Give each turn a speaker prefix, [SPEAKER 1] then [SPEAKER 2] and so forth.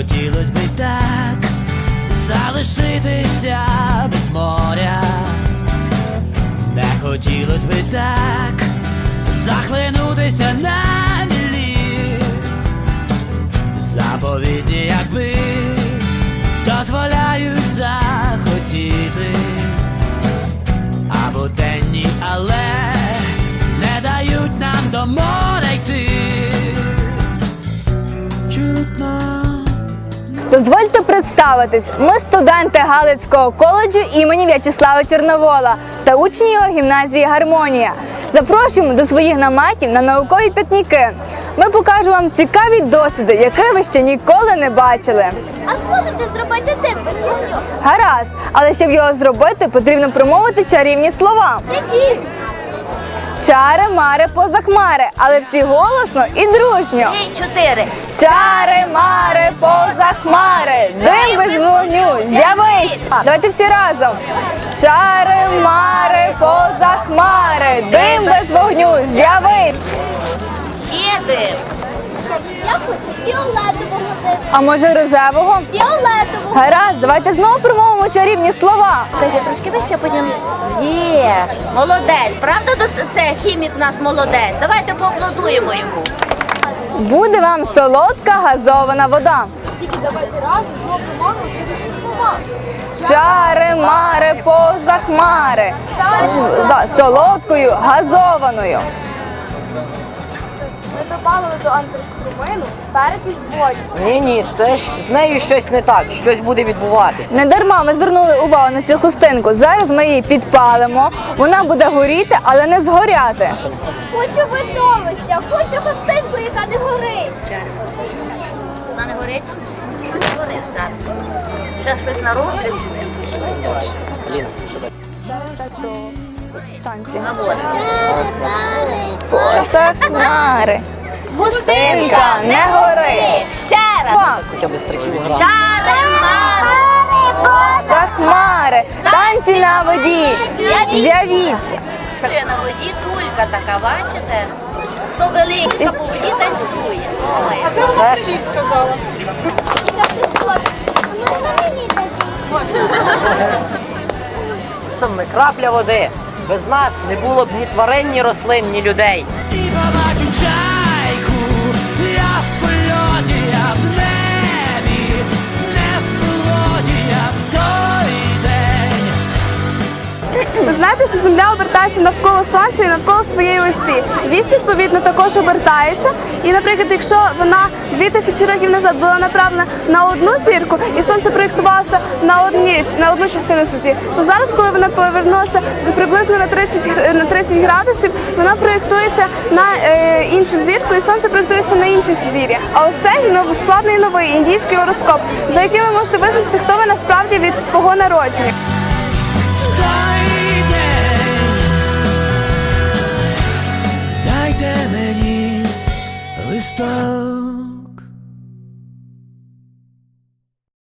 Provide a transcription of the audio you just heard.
[SPEAKER 1] Хотілося би так залишитися без моря, не хотілося би так захлинутися на мілі,
[SPEAKER 2] заповідні, якби. Представитись. Ми студенти Галицького коледжу імені В'ячеслава Чорновола та учні його гімназії Гармонія. Запрошуємо до своїх наметів на наукові пікніки. Ми покажемо вам цікаві досвіди, яких ви ще ніколи не бачили.
[SPEAKER 3] А зможете зробити тим без вогню?
[SPEAKER 2] Гаразд, але щоб його зробити, потрібно промовити чарівні слова.
[SPEAKER 3] Які?
[SPEAKER 2] Чари, мари, поза хмари, але всі голосно і дружньо.
[SPEAKER 3] Три, чотири.
[SPEAKER 2] Чари, мари, поза хмари, дим без вогню, з'явись. Давайте всі разом. Чари, мари, поза хмари, дим без вогню, з'явись.
[SPEAKER 3] Їди. Я хочу фіолетового диму.
[SPEAKER 2] А може рожевого?
[SPEAKER 3] Фіолетового.
[SPEAKER 2] Гаразд, давайте знову промовимо чарівні слова.
[SPEAKER 3] Скажи, трошки вище потім. Є. Молодець. Правда, це хімік наш молодець? Давайте поаплодуємо йому.
[SPEAKER 2] Буде вам солодка газована вода. Тільки давайте разом зробимо чарівні слова. Чари, мари, поза хмари. Да, солодкою, газованою.
[SPEAKER 4] Додали до антраксумину перекись водню.
[SPEAKER 5] Ні, ні, це ж з нею щось не так, щось буде відбуватись.
[SPEAKER 2] Не дарма ми звернули увагу на цю хустинку. Зараз ми її підпалимо. Вона буде горіти, але не згоряти.
[SPEAKER 3] Хочу видовища, хочу гостинку, яка не горить. Вона не горить? Не горить зараз. Ще щось на розгляд.
[SPEAKER 5] Аліна,
[SPEAKER 2] Танці. Поза хмари. Хустинка не горить.
[SPEAKER 3] Ще раз.
[SPEAKER 5] Хоча б з триків грав.
[SPEAKER 3] Чари, мари,
[SPEAKER 2] хмари. Танці на воді. З'явіться.
[SPEAKER 3] Ще на воді кулька така, бачите? То велика по воді танцює. Ой.
[SPEAKER 5] Це ж там не крапля води. Без нас не було б ні тварин, ні рослин, ні людей.
[SPEAKER 1] І
[SPEAKER 4] знаєте, що Земля обертається навколо Сонця і навколо своєї осі. Вісь, відповідно, також обертається. І, наприклад, якщо вона 2 тисячі років назад була направлена на одну зірку, і сонце проєктувалося на одні на одну частину суті, то зараз, коли вона повернулася приблизно на 30, на 30 градусів, вона проєктується на е, іншу зірку, і сонце проєктується на інше зір'я. А цей нов- складний новий індійський гороскоп, за яким ви можете визначити, хто ви насправді від свого народження.
[SPEAKER 1] está